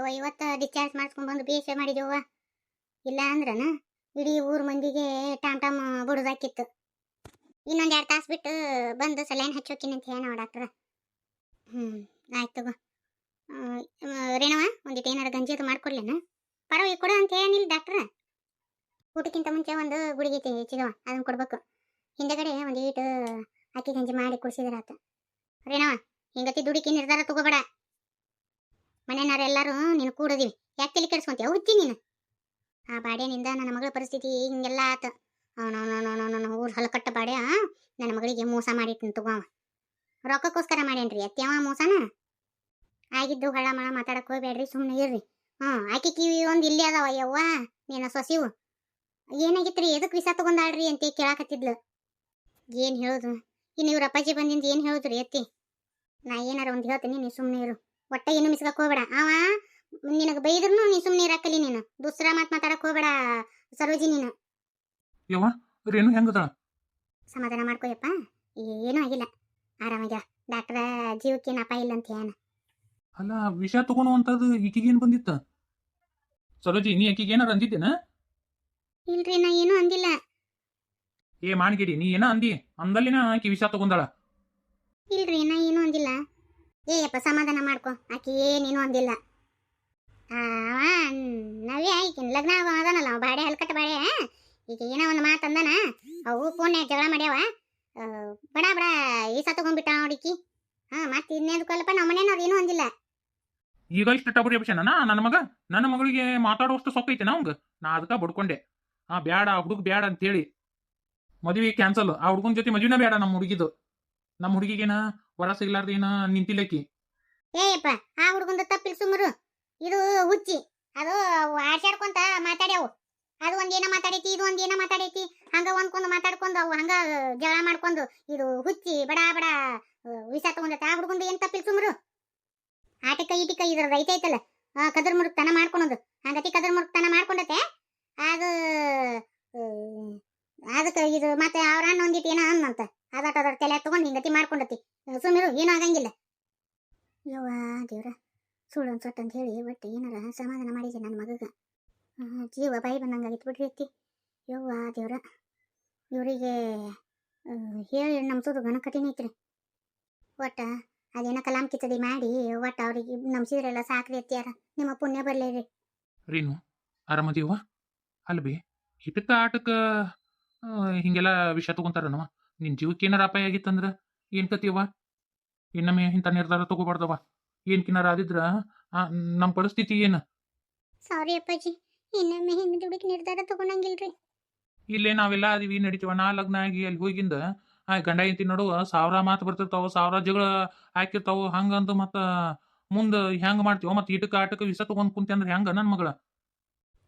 ಯವ್ವ ಇವತ್ತು ಡಿಸ್ಚಾರ್ಜ್ ಮಾಡಿಸ್ಕೊಂಡ್ಬಂದು ಬೇಷ ಮಾಡಿದೆವ್ವ ಇಲ್ಲ ಅಂದ್ರನ ಇಡೀ ಊರ ಮಂದಿಗೆ ಟಾಮ್ ಟಾಮ್ ಬುಡ್ದಾಕಿತ್ತು. ಇನ್ನೊಂದು ಎರಡು ತಾಸು ಬಿಟ್ಟು ಬಂದು ಸಲೈನ್ ಹಚ್ಚೋಕಿನ ಅಂತ ಹೇಳ ಡಾಕ್ಟ್ರ ಹ್ಞೂ ಆಯ್ತು ತಗೋ. ರೇಣವ ಒಂದಿಟ್ಟು ಏನಾರು ಗಂಜಿ ಅದು ಮಾಡ್ಕೊಡ್ಲೇನ? ಪರವಾಗಿ ಕೊಡು ಅಂತ ಏನಿಲ್ಲ ಡಾಕ್ಟ್ರ ಊಟಕ್ಕಿಂತ ಮುಂಚೆ ಒಂದು ಗುಳಿಗೆ ಚಿಗವ ಅದನ್ನ ಕೊಡ್ಬೇಕು. ಹಿಂದಗಡೆ ಒಂದು ಈಟು ಅಕ್ಕಿ ಗಂಜಿ ಮಾಡಿ ಕುಡಿಸಿದ್ರಾತ ರೇಣವ, ಹಿಂಗತಿ ದುಡುಕಿ ನಿರ್ಧಾರ ತಗೋಬೇಡ. ಮನೆಯವ್ರು ಎಲ್ಲರೂ ನೀನು ಕೂಡದಿವಿ. ಯಾಕೆ ತಲೆ ಕೆಡಿಸ್ಕೊಂತೀಯ? ಹುಚ್ಚಿ ನೀನು. ಆ ಬಾಡ್ಯನಿಂದ ನನ್ನ ಮಗಳ ಪರಿಸ್ಥಿತಿ ಹಿಂಗೆಲ್ಲ ಆತ. ಅವನವನವನವನ ಊರು ಹೊಲಕಟ್ಟ ಬಾಡ್ಯ ನನ್ನ ಮಗಳಿಗೆ ಮೋಸ ಮಾಡಿಟ್ಟಿನ ತಗೋ ಅವ. ರೊಕ್ಕಕ್ಕೋಸ್ಕರ ಮಾಡ್ಯಾನ್ರಿ ಅತ್ಯವ ಮೋಸನ. ಆಗಿದ್ದು ಹಳ್ಳ ಮಳ ಮಾತಾಡಕ್ ಹೋಗ್ಬೇಡ್ರಿ ಸುಮ್ಮನೆ ಇರ್ರಿ. ಹ್ಞೂ, ಆಕೆ ಕಿವಿ ಒಂದು ಇಲ್ಲೇ ಅದಾವ, ಯವ್ವ ನೀನು ಸೊಸಿವು ಏನಾಗಿತ್ತು ರೀ ಎದಕ್ಕೆ ವಿಸ ತಗೊಂಡಾಳ್ರಿ ಅಂತ ಕೇಳಾಕತ್ತಿದ್ಲು. ಏನು ಹೇಳೋದು? ಇನ್ನು ಇವ್ರ ಅಪ್ಪಾಜಿ ಬಂದಿಂದ ಏನು ಹೇಳುದ್ರಿ ಎತ್ತಿ ನಾ ಏನಾರ ಒಂದು ಹೇಳ್ತೀನಿ ನೀನು ಸುಮ್ಮನೆ ಇರು. ಒಟ್ಟ ಏನು ಮಿಸ್ಗಕ್ ಹೋಗ್ಬೇಡ. ಅವ ನಿನಗೆ ಬೈದ್ರು ನೀ ಸುಮ್ಮನೆ ಇರಾಕಲಿ ನೀನು. ದೂಸರ ಮಾತ್ ಮಾತಾಡಕ್ ಹೋಗ್ಬೇಡ ಸರೋಜಿ ನೀನು. ಯವ್ವ ರೇಣು ಹೆಂಗದ ಸಮಾಧಾನ ಮಾಡ್ಕೋಯಪ್ಪ. ಏನೂ ಆಗಿಲ್ಲ. ಆರಾಮಾಗ್ಯ? ಡಾಕ್ಟರ್ ಜೀವಕ್ಕೇನು ಅಪಾಯ ಇಲ್ಲ ಅಂತ ಏನ ಅಲ್ಲ ವಿಷ ತಗೊಳುವಂಥದ್ದು ಈಕಿಗೇನು ಬಂದಿತ್ತ? ಸರೋಜಿ ನೀ ಆಕಿಗೆ ಏನಾರ ಅಂದಿದ್ದೇನ? ಇಲ್ರಿ ನಾ ಏನೂ ಅಂದಿಲ್ಲ. ಏ ಮಾಡ್ಗಿಡಿ ನೀ ಏನ ಅಂದಿ ಅಂದಲ್ಲಿನ ಆಕಿ ವಿಷ ತಗೊಂಡಾಳ. ಇಲ್ರಿ ನಾ ಏನೂ ಅಂದಿಲ್ಲ. ಏಯಪ್ಪ ಸಮಾಧಾನ ಮಾಡ್ಕೊ. ಆಕಿ ಏನೇನು ಅಂದಿಲ್ಲ. ನವ್ಯ ಈಗಿನ ಲಗ್ನ ಅದನಲ್ಲ ಅವ ಬಾಡೆ ಹಲ್ಕಟ್ಟ ಬಾಡೆ ಈಗ ಏನೋ ಒಂದು ಮಾತು ಅಂದನ. ಅವು ಫೋನ್ಯಾಗ ಜಗಳ ಮಾಡ್ಯಾವ. ಬಡ ಬಡ ಈ ತಗೊಂಡ್ಬಿಟ್ಟ ನೋಡಿಕಿ ಹಾ ಮತ್ತೆ ಕಲ್ಪ ನಮ್ಮ ಮನೆಯವ್ರು ಏನೂ ಅಂದಿಲ್ಲ. ಈಗ ಇಷ್ಟು ಟಬರಿ ಅಭಿಷೇನ ನನ್ನ ಮಗ? ನನ್ನ ಮಗಳಿಗೆ ಮಾತಾಡುವಷ್ಟು ಸೊಕ್ಕೈತೆ ಅವಂಗ? ನಾ ಅದಕ್ಕ ಬಡ್ಕೊಂಡೆ. ಆ, ಬ್ಯಾಡ ಹುಡುಗ ಬ್ಯಾಡ ಅಂತೇಳಿ. ಮದುವೆ ಕ್ಯಾನ್ಸಲ್ ಆ ಹುಡುಗನ ಜೊತೆ ಮದುವೆನ ಬೇಡ ನಮ್ಮ ಹುಡುಗಿದು. ನಮ್ಮ ಹುಡುಗಿಗೇನ ವರ ಸಿಗ್ಲಾರ್ದೇನ ನಿಂತಿಲ್ಲಕಿ? ಏಯಪ್ಪ, ಆ ಹುಡುಗಂದ ತಪ್ಪಿಲ್ ಸುಮರು. ಇದು ಹುಚ್ಚಿ. ಅದು ಆಡ್ಸಾಡ್ಕೊಂತ ಮಾತಾಡ್ಯಾವು. ಅದು ಒಂದೇನ ಮಾತಾಡೈತಿ, ಇದು ಒಂದೇನ ಮಾತಾಡೈತಿ. ಹಂಗ ಒಂದ್ಕೊಂದು ಮಾತಾಡ್ಕೊಂಡು ಅವು ಹಂಗ ಜಗಳ ಮಾಡ್ಕೊಂಡು ಇದು ಹುಚ್ಚಿ ಬಡ ಬಡ ವಿಷ ತಗೊಂಡೈತೆ. ಆ ಹುಡುಗಂದು ಏನ್ ತಪ್ಪಿಲ್ ಸುಮರು. ಆಟಿಕ ಈಟಿಕ ಇದ್ರ ರೈತ ಐತಲ್ಲ. ಕದರ್ ಮುರುಕ್ತನ ಮಾಡ್ಕೊಳೋದು ಹಂಗತಿ ಕದರ್ ಮುರುಕ್ತನ ಮಾಡ್ಕೊಂಡತೆ. ಅದು ಅದಕ್ಕೆ ಇದು ಮತ್ತೆ ಅವ್ರ ಅಣ್ಣ ಒಂದಿಟ್ಟು ಏನೋ ಅನ್ನಂತ ಅದಟ ಅದರ ತಲೆ ತಗೊಂಡು ಹಿಂಗತಿ ಮಾಡ್ಕೊಂಡತಿ ಸುಮ್ಮಿರು ಏನೂ ಆಗಂಗಿಲ್ಲ ಯವ್ವ ದೇವ್ರ ಸುಳ್ಳು ಒಂದು ಅಂತ ಹೇಳಿ ಒಟ್ಟು ಏನಾರ ಸಮಾಧಾನ ಮಾಡಿದೆ ನನ್ನ ಮಗಗ? ಜೀವ ಬಾಯಿ ಬಂದಂಗಾಗಿತ್ತು ಬಿಡ್ರಿ ಅತ್ತಿ. ಯವ್ವ ದೇವ್ರ. ಇವರಿಗೆ ಹೇಳಿ ನಮ್ಸೋದು ಘನ ಕಠಿಣ ಐತ್ರಿ. ಒಟ್ಟ ಅದೇನ ಕಲಾಂ ಕಿಚಡಿ ಮಾಡಿ, ಒಟ್ಟ ಅವ್ರಿಗೆ ನಮ್ಸಿದ್ರೆಲ್ಲ ಸಾಕ್ರಿ ಅತ್ತಿಯಾರ ನಿಮ್ಮ ಪುಣ್ಯ ಬರ್ಲಿ ರೀ. ರೀನು ಆರಾಮದಿಯವ್ವ ಅಲ್ಬಿ ಹಿಟಕ ಆಟಕ ಹಿಂಗೆಲ್ಲ ಹಿಂಗೆಲ್ಲ ವಿಷ ತಗೊಂತಾರನವ. ನಿನ್ನ ಜೀವಕ್ಕೆ ಏನಾರ ಅಪಾಯ ಆಗಿತ್ತಂದ್ರೆ ಏನ್ ಕತಿಯವ್ವ ಇನ್ನೊಮ್ಮೆ ಇಂಥ ನಿರ್ಧಾರ ತಗೋಬಾರ್ದವ ಏನ್ ಕಿನಾರ ಆದಿದ್ರ ಆ, ನಮ್ ಪರಿಸ್ಥಿತಿ ಏನ? ಸಾರಿ ಅಪ್ಪಾಜಿ ಇನ್ನೊಮ್ಮೆ ಹಿಂಗೆ ದುಡುಕಿ ನಿರ್ಧಾರ ತಗೊಂಡಂಗಿಲ್ರಿ. ಇಲ್ಲೇ ನಾವೆಲ್ಲ ಅದೀವಿ ನಡಿತೀವ. ನಾ ಲಗ್ನ ಆಗಿ ಅಲ್ಲಿ ಹೋಗಿಂದ ಆ ಗಂಡ ಹೆಂಡತಿ ನಡುವ ಸಾವಿರ ಮಾತು ಬರ್ತಿರ್ತಾವ ಸಾವಿರ ಜಗಳ ಹಾಕಿರ್ತಾವ ಹಂಗಂದು ಮತ್ತ ಮುಂದ ಹೆಂಗ್ ಮಾಡ್ತೀವ? ಮತ್ತೆ ಇಟಕ ಆಟಕ ವಿಷ ತಗೊಂಡ್ ಕುಂತಿ ಅಂದ್ರೆ ಹೆಂಗ ನನ್ನ ಮಗಳ?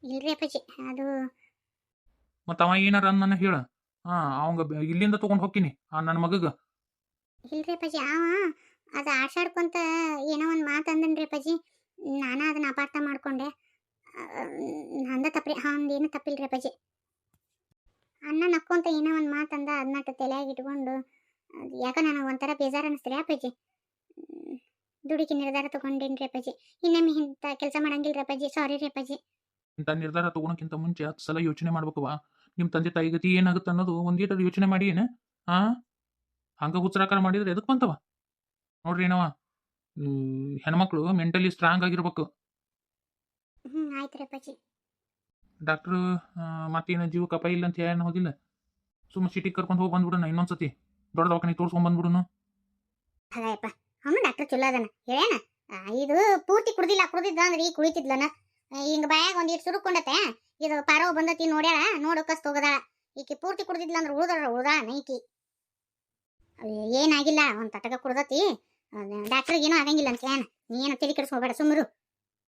ಇಲ್ರಿ ಅಪ್ಪಾಜಿ ಅದು ಮತ್ತ ಅವ ಏನಾರ ನನ್ನ ಹೇಳ. ಹಾ ಅವಂಗ ಬ- ಇಲ್ಲಿಂದ ತಗೊಂಡ್ ಹೋಗ್ತೀನಿ ಆ ನನ್ನ ಮಗಗ. ಇಲ್ರಿ ಅಪ್ಪಾಜಿ ಅವ ಅದು ಆಟಾಡ್ಕೊಂತ ಏನೋ ಒಂದು ಮಾತು ಅಂದನ್ರಿ ಅಪ್ಪಾಜಿ. ನಾನು ಅದನ್ನ ಅಪಾರ್ಥ ಮಾಡ್ಕೊಂಡೆ. ನಂದ ತಪ್ಪ್ರಿ ಹಂಗೇನು ತಪ್ಪಿಲ್ರಿ ಅಪ್ಪಾಜಿ. ಅನ್ನ ನಕ್ಕೊಂತ ಏನೋ ಒಂದು ಮಾತು ಅಂದ ಅದನ್ನ ತಲೆಯಾಗಿ ಇಟ್ಕೊಂಡು ಯಾಕೋ ನನಗೆ ಒಂಥರ ಬೇಜಾರು ಅನ್ನಿಸ್ತೀರಿ ಅಪ್ಪಾಜಿ. ದುಡುಕಿ ನಿರ್ಧಾರ ತಗೊಂಡೇನ್ರಿ ಅಪ್ಪಾಜಿ. ಇನ್ನೊಮ್ಮೆ ಇಂಥ ಕೆಲಸ ಮಾಡಂಗಿಲ್ರಿ ಅಪ್ಪಾಜಿ. ಸಾರಿ ರೀ ಅಪ್ಪಾಜಿ. ಇಂಥ ನಿರ್ಧಾರ ತಗೊಳಕ್ಕಿಂತ ಮುಂಚೆ ಹತ್ತು ಸಲ ಯೋಚನೆ ಮಾಡ್ಬೇಕವ ನಿಮ್ಮ ತಂದೆ ತಾಯಿ ಗತಿ ಏನಾಗುತ್ತೆ ಅನ್ನೋದು ಒಂದೀಟ ಯೋಚನೆ ಮಾಡಿ ಏನು? ಆ? ಹಂಗ ಉಚ್ಚರಾಕಾರ ಮಾಡಿದ್ರೆ ಎದಕ್ಕೆ ಬಂತವ ನೋಡ್ರಿ ಏನವ ಹೆಣ್ಮಕ್ಳು ಮೆಂಟಲಿ ಸ್ಟ್ರಾಂಗ್ ಆಗಿರ್ಬೇಕು. ಹ್ಞೂ ಆಯ್ತು ರೀ ಅಪ್ಪಾಜಿ ಡಾಕ್ಟ್ರು ಮತ್ತೇನು ಜೀವಕ್ಕೆ ಅಪಾಯ ಇಲ್ಲ ಅಂತ ಏನು ಹೋಗಿಲ್ಲ ಸುಮ್ಮ ಸಿಟಿಗೆ ಕರ್ಕೊಂಡು ಹೋಗಿ ಬಂದ್ಬಿಡೋಣ ಇನ್ನೊಂದ್ಸತಿ. ದೊಡ್ಡ ದವಾಖಾನೆ ತೋರ್ಸ್ಕೊಂಡ್ ಬಂದ್ಬಿಡೋಣ. ಹಾಗಯಪ್ಪ ಅವನು ಡಾಕ್ಟರ್ ಚಲೋ ಅದನ. ಹೇಳೇನ ಇದು ಪೂರ್ತಿ ಕುಡ್ದಿಲ್ಲ ಕುಡ್ದಿದ್ದ ಅಂದ್ರೆ ಈಗ ಕುಳಿತಿದ್ಲನ? ಹಿಂಗ ಬಾಯಾಗ ಒಂದ್ ಇಟ್ಟು ಸುರುಕೊಂಡತೆ ಇದು ಪಾರೋ ಬಂದತಿ ನೋಡ್ಯಾಳ ನೋಡು ಕಸ್ ಹೋಗದಾಳ ಈಕಿ ಪೂರ್ತಿ ಕುಡ್ದಿದ್ಲ ಅಂದ್ರೆ ಉಳ್ದಾಳ ಉಳ್ದಾಳ ನೈಕಿ ಅಯ್ಯೋ, ಏನಾಗಿಲ್ಲ ಒಂದ್ ತಟಕ ಕುಡ್ದತಿ. ಡಾಕ್ಟರ್ಗೆ ಏನೂ ಆಗಂಗಿಲ್ಲ ಅಂತ ಏನ ನೀ ಏನು ತಲೆ ಕೆಡಿಸ್ಕೋಬೇಡ ಸುಮ್ಮರು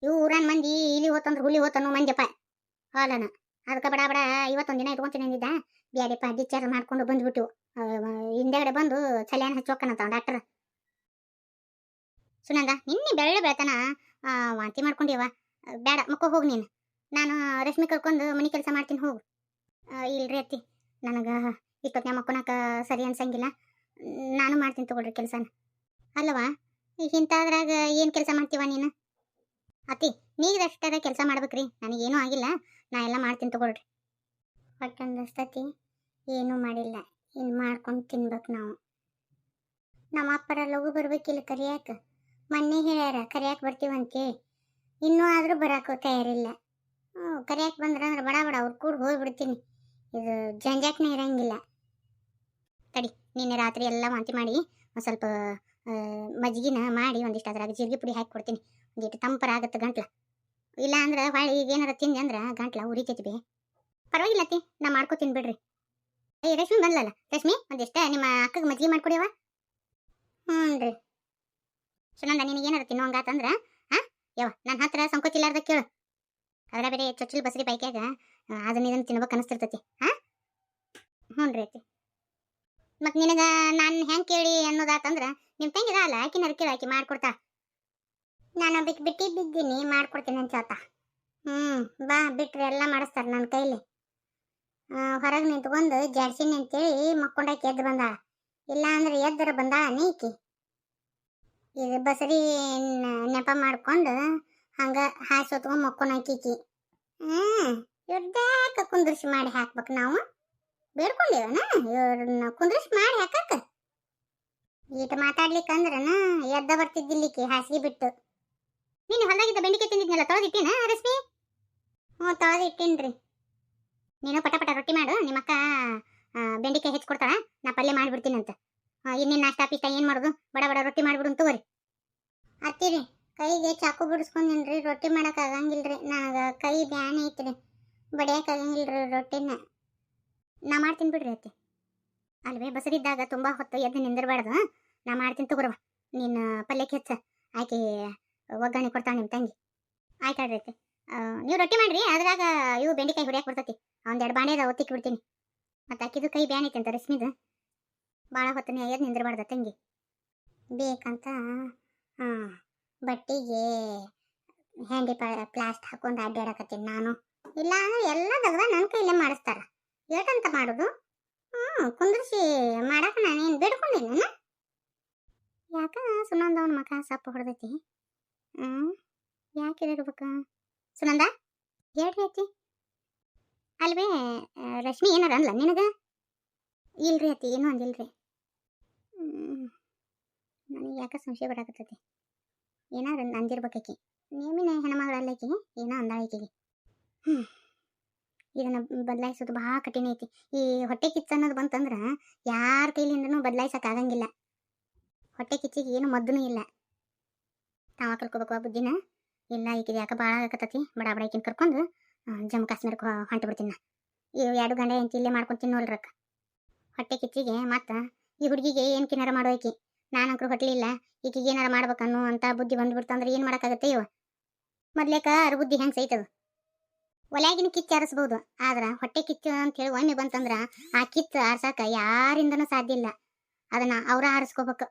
ಇವು ಊರನ್ ಮಂದಿ ಇಲಿ ಹೋತಂದ್ರೆ ಹುಲಿ ಹೋತನು ಮಂಜಪ್ಪ ಹಾಲನ. ಅದಕ್ಕೆ ಬಡ ಬಡ ಇವತ್ತೊಂದ್ ದಿನ ಇಟ್ಕೊಂತೀನಿ ಅಂದಿದ್ದ ಬ್ಯಾಡಿಪ್ಪ ಡಿಸ್ಚಾರ್ಜ್ ಮಾಡ್ಕೊಂಡು ಬಂದ್ಬಿಟ್ಟು ಹಿಂದೆಗಡೆ ಬಂದು ಚಲ್ಯಾನ ಹಚ್ಚೋಕನಂತ ಡಾಕ್ಟರ್. ಸುನಂದ ನಿನ್ನೆ ಬೆಳ್ಳೆ ಬೆಳ್ತಾನ? ವಾಂತಿ ಮಾಡ್ಕೊಂಡಿವ ಬೇಡ ಮಕ್ಕೋ ಹೋಗಿ ನೀನು. ನಾನು ರಶ್ಮಿ ಕರ್ಕೊಂಡು ಮನೆ ಕೆಲಸ ಮಾಡ್ತೀನಿ, ಹೋಗು. ಇಲ್ರಿ ಅತ್ತಿ. ನನಗೆ ಇಷ್ಟೊತ್ತಿನ ಮಕ್ಕೊಳಕ ಸರಿ ಅನ್ಸಂಗಿಲ್ಲ. ನಾನು ಮಾಡ್ತೀನಿ ತಗೊಳ್ರಿ ಕೆಲಸನ. ಅಲ್ಲವಾ? ಇಂಥದ್ರಾಗ ಏನು ಕೆಲಸ ಮಾಡ್ತೀವ ನೀನು? ಅತ್ತಿ ನೀಗದಷ್ಟರ ಕೆಲಸ ಮಾಡ್ಬೇಕ್ರಿ. ನನಗೇನೂ ಆಗಿಲ್ಲ. ನಾ ಎಲ್ಲ ಮಾಡ್ತೀನಿ ತಗೊಳ್ರಿ. ಹೊಟ್ಟೊಂದು ಹಸ್ತತಿ ಏನೂ ಮಾಡಿಲ್ಲ. ಇನ್ನು ಮಾಡ್ಕೊಂಡು ತಿನ್ಬೇಕು ನಾವು. ನಮ್ಮ ಅಪ್ಪರ ಲಘು ಬರ್ಬೇಕಿಲ್ಲ ಕರಿಯಾಕ? ಮೊನ್ನೆ ಹೇಳ್ಯಾರ, ಕರಿಯಾಕ ಬರ್ತೀವಂತೆ. ಇನ್ನೂ ಆದರೂ ಬರಾಕ ತಯಾರಿಲ್ಲ. ಹ್ಞೂ, ಕರಿಯಾಕ ಬಂದ್ರೆ ಅಂದ್ರೆ ಬಡ ಬಡ, ಅವ್ರು ಕೂಡ ಹೋಗ್ಬಿಡ್ತೀನಿ. ಇದು ಜಂಜಾಟ್ನೇ ಇರಂಗಿಲ್ಲ. ತಡಿ, ನಿನ್ನೆ ರಾತ್ರಿ ಎಲ್ಲ ವಾಂತಿ ಮಾಡಿ ಒಂದು ಸ್ವಲ್ಪ ಮಜ್ಜಿಗೆನ ಮಾಡಿ ಒಂದಿಷ್ಟು ಅದ್ರಾಗ ಜೀರಿಗೆ ಪುಡಿ ಹಾಕಿ ಕೊಡ್ತೀನಿ. ಒಂದಿಟ್ಟು ತಂಪರ ಆಗತ್ತೆ ಗಂಟ್ಲ. ಇಲ್ಲ ಅಂದ್ರೆ ಹೊಳ್ಳಿ ಈಗ ಏನಾರ ತಿಂದೆ ಅಂದ್ರೆ ಗಂಟ್ಲ ಉರಿತೈತಿ ಪರವಾಗಿಲ್ಲ ಅತ್ತಿ, ನಾ ಮಾಡ್ಕೋತೀನಿ ಬಿಡ್ರಿ. ಏ, ರಶ್ಮಿ ಬಂದ್ಲಲ್ಲ? ರಶ್ಮಿ, ಒಂದಿಷ್ಟ ನಿಮ್ಮ ಅಕ್ಕಗೆ ಮಜ್ಜಿಗೆ ಮಾಡ್ಕೊಡಿಯವ ಹ್ಞೂ ರೀ. ಸುನಂದ, ನಿನಗೆ ಏನಾರ ತಿನ್ನೋಂಗಾತಂದ್ರ ಹಾ ಯವ ನನ್ನ ಹತ್ರ ಸಂಕೋಚಿಲ್ಲಾರ್ದ ಕೇಳು. ಅದ್ರ ಬೇರೆ ಚೊಚ್ಚಲು ಬಸರಿ ಬೈಕ್ಯಾಗ ಅದನ್ನ ಇದನ್ನು ತಿನ್ಬೇಕು ಅನಿಸ್ತಿರ್ತೈತಿ ಹಾ ಹ್ಞೂ ರೀ ಅತ್ತಿ. ಮತ್ತು ನಿನಗ ನಾನು ಹೆಂಗೆ ಕೇಳಿ ಅನ್ನೋದಾತಂದ್ರ ನಿಮ್ಮ ತಂಗಿದ ಅಲ್ಲ ಆಕಿನ ಕೇಳಿ ಆಕಿ ಮಾಡ್ಕೊಡ್ತಾ. ನಾನು ಬಿಟ್ಟು ಬಿಟ್ಟು ಬಿದ್ದೀನಿ ಮಾಡ್ಕೊಡ್ತೀನಿ ಅಂತ ಹೇಳ್ತಾ. ಹ್ಞೂ ಬಾ ಬಿಟ್ರೆ ಎಲ್ಲ ಮಾಡಿಸ್ತಾರೆ ನನ್ನ ಕೈಲಿ. ಹೊರಗೆ ನಿಂತ್ಕೊಂಡು ಜಾಡ್ಸಿನಿ ಅಂತೇಳಿ ಮಕ್ಕೊಂಡಾಕಿ ಎದ್ದು ಬಂದಾಳ ಇಲ್ಲ ಅಂದ್ರೆ ಎದ್ದರ ಬಂದಾಳ ನೀಕಿ ಇದು ಬಸರಿ ನೆಪ ಮಾಡ್ಕೊಂಡು ಹಂಗ ಹಾಸಿ ಹೊತ್ಕೊಂಡು ಮಕ್ಕೊಂಡಾಕಿಕಿ ಹ್ಞೂ ಇವ್ರದ್ಯಾಕ ಕುಂದ್ರಿಸಿ ಮಾಡಿ ಹಾಕ್ಬೇಕು ನಾವು. ಬೇಡ್ಕೊಂಡಿವನ ಇವ್ರನ್ನ ಕುಂದ್ರಿಸಿ ಮಾಡಿ ಹಾಕಕ್ಕ ಈಟ ಮಾತಾಡ್ಲಿಕ್ಕಂದ್ರನ ಎದ್ದ ಬರ್ತಿದ್ದಿಲ್ಲಿಕ್ಕೆ ಹಾಸಿಗೆ ಬಿಟ್ಟು. ನೀನು ಹೊಲದಾಗಿದ್ದ ಬೆಂಡಿಕೆ ತಿಂದಿದ್ನಲ್ಲ ತೊಳೆದಿಟ್ಟಿನ ರಶ್ಮಿ ಹ್ಞೂ, ತೊಳೆದಿಟ್ಟಿನ್ರಿ. ನೀನು ಪಟ ಪಟ ರೊಟ್ಟಿ ಮಾಡು, ನಿಮ್ಮ ಅಕ್ಕ ಬೆಂಡಿಕೆ ಹೆಚ್ಚು ಕೊಡ್ತಾಳ, ನಾ ಪಲ್ಯ ಮಾಡಿಬಿಡ್ತೀನಂತ. ಇನ್ನೇನು ನಾಷ್ಟ ಪಿಷ್ಟ ಏನು ಮಾಡೋದು? ಬಡ ಬಡ ರೊಟ್ಟಿ ಮಾಡಿಬಿಡು ಅಂತ ತಗೋರಿ. ಅತ್ತಿರಿ, ಕೈಗೆ ಚಾಕು ಬಿಡಿಸ್ಕೊಂಡಿನ್ರಿ ರೊಟ್ಟಿ ಮಾಡಕ್ ಆಗಂಗಿಲ್ರಿ. ನನಗೆ ಕೈ ಬ್ಯಾನ್ ಐತ್ರಿ. ಬಡಿಯಕ್ ಆಗಂಗಿಲ್ರಿ ರೊಟ್ಟಿನ. ನಾ ಮಾಡ್ತೀನಿ ಬಿಡ್ರಿ ಅತ್ತೆ. ಅಲ್ವೇ ಬಸರಿದ್ದಾಗ ತುಂಬ ಹೊತ್ತು ಎದ್ದು ನಿಂದಿರಬಾರ್ದು ನಾ ಮಾಡ್ತೀನಿ ತಗೋರವ ನೀನು ಪಲ್ಯಕ್ಕೆ ಹೆಚ್ಚ. ಆಕಿ, ಒಗ್ಗರಣೆ ಕೊಡ್ತಾಳೆ ನಿಮ್ಮ ತಂಗಿ. ಆಯ್ತಾಡ್ರಿ ಅತ್ತೆ. ನೀವು ರೊಟ್ಟಿ ಮಾಡಿರಿ, ಅದ್ರಾಗ ಇವು ಬೆಂಡೆಕಾಯಿ ಹುರಿಯಕ್ಕೆ ಬರ್ತೈತಿ. ಒಂದೆರಡು ಬಾಣೆ ಅದಾವ ಒತ್ತಿ ಬಿಡ್ತೀನಿ. ಮತ್ತು ಅಕ್ಕಿದು ಕೈ ಬ್ಯಾನ್ ಐತೆ ಅಂತ ರಶ್ಮಿದು ಭಾಳ ಹೊತ್ತನೇ ಎದ್ದು ನಿಂದಿರಬಾರ್ದ ತಂಗಿ. ಬೇಕಂತ ಬಟ್ಟಿಗೆ ಹ್ಯಾಂಡಿ ಪ್ಲಾಸ್ಟ್ ಹಾಕೊಂಡು ಅಡ್ಡಾಡಕತ್ತೀನಿ ನಾನು. ಇಲ್ಲ ಅಂದ್ರೆ ನನ್ನ ಕೈಲೇ ಮಾಡಿಸ್ತಾರ. ಏಟಂತ ಮಾಡೋದು? ಹ್ಞೂ ಕುಂದ್ರಿಸಿ ಮಾಡಕ್ಕೆ ನಾನೇನು ಬೇಡ್ಕೊಂಡಿಲ್ಲ ಯಾಕ ಸುನಂದವನ ಮಕ ಸಪ್ಪು ಹೊಡೆದೈತಿ? ಹ್ಞೂ ಯಾಕೆ ಇರ್ಬೇಕು ಸುನಂದ, ಹೇಳ್ರಿ ಅತ್ತಿ. ಅಲ್ವೇ, ರಶ್ಮಿ ಏನಾರ ಅನ್ಲ ನಿನಗ? ಇಲ್ರಿ ಅತ್ತಿ, ಏನೂ ಅಂದಿಲ್ರಿ. ನನಗೆ ಯಾಕೆ ಸಂಶಯ ಬರಾಕತ್ತೈತಿ ಏನಾರ ಅಂದಿರ್ಬೇಕಾಕಿ ನೇಮಿನ ಹೆಣ್ಮಗಳಲ್ಲಕಿ ಏನೋ ಅಂದಾಳಕಿಗೆ ಹ್ಞೂ ಇದನ್ನ ಬದಲಾಯಿಸೋದು ಬಹಳ ಕಠಿಣ ಐತಿ. ಈ ಹೊಟ್ಟೆ ಕಿಚ್ಚು ಅನ್ನೋದು ಬಂತಂದ್ರ ಯಾರ ಕೈಲಿಂದನೂ ಬದಲಾಯಿಸಕ್ ಆಗಂಗಿಲ್ಲ. ಹೊಟ್ಟೆ ಕಿಚ್ಚಿಗೆ ಏನು ಮದ್ದೂ ಇಲ್ಲ. ತಾವ ಕಲ್ಕೋಬೇಕು ಆ ಬುದ್ಧಿನ. ಇಲ್ಲ, ಈಕಿದ ಯಾಕೆ ಭಾಳ ಆಗಕತ್ತತಿ? ಬಡ ಬಡ ಕರ್ಕೊಂಡು ಜಮ್ಮು ಕಾಶ್ಮೀರಕ್ಕೆ ಹೊಂಟು ಬಿಡ್ತೀನಿ ನಾ. ಎರಡು ಗಂಡ ಅಂತ ಇಲ್ಲೇ ಮಾಡ್ಕೊಂಡು ತಿನ್ನೋಲ್ರಕ್ಕ ಹೊಟ್ಟೆ ಕಿಚ್ಚಿಗೆ ಮತ್ತು ಈ ಹುಡುಗಿಗೆ ಏನು ಕಿನಾರ ಮಾಡೋ ಈಕಿ? ನಾನಂಕ್ರು ಹೊಟ್ಲಿಲ್ಲ ಈಕಿಗೆ ಏನಾರ ಮಾಡ್ಬೇಕನ್ನು ಅಂತ ಬುದ್ಧಿ ಬಂದ್ಬಿಡ್ತಂದ್ರೆ ಏನು ಮಾಡೋಕ್ಕಾಗತ್ತೆ ಇವ? ಮೊದ್ಲೇಕ ಅರ್ ಬುದ್ಧಿ ಹೆಂಗೆ ಸೈತದು? ಒಲ್ಯಾಗಿನ ಕಿಚ್ಚು ಆರಿಸ್ಬೋದು. ಆದ್ರೆ ಹೊಟ್ಟೆ ಕಿಚ್ಚು ಅಂತ ಹೇಳಿ ಒಮ್ಮೆ ಬಂತಂದ್ರ ಆ ಕಿಚ್ಚು ಆರ್ಸಕ ಯಾರಿಂದನೂ ಸಾಧ್ಯ ಇಲ್ಲ. ಅದನ್ನ ಅವರ ಆರಿಸ್ಕೋಬೇಕು.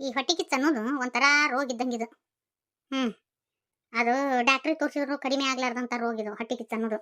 ಈ ಹೊಟ್ಟೆ ಕಿಚ್ಚು ಅನ್ನೋದು ಒಂಥರ ರೋಗ ಇದ್ದಂಗಿದು ಹ್ಮ್. ಅದು ಡಾಕ್ಟ್ರಿಗೆ ತೋರಿಸಿದ್ರು ಕಡಿಮೆ ಆಗ್ಲಾರ್ದಂಥ ರೋಗ ಇದು ಹೊಟ್ಟೆ ಕಿಚ್ಚು ಅನ್ನೋದು.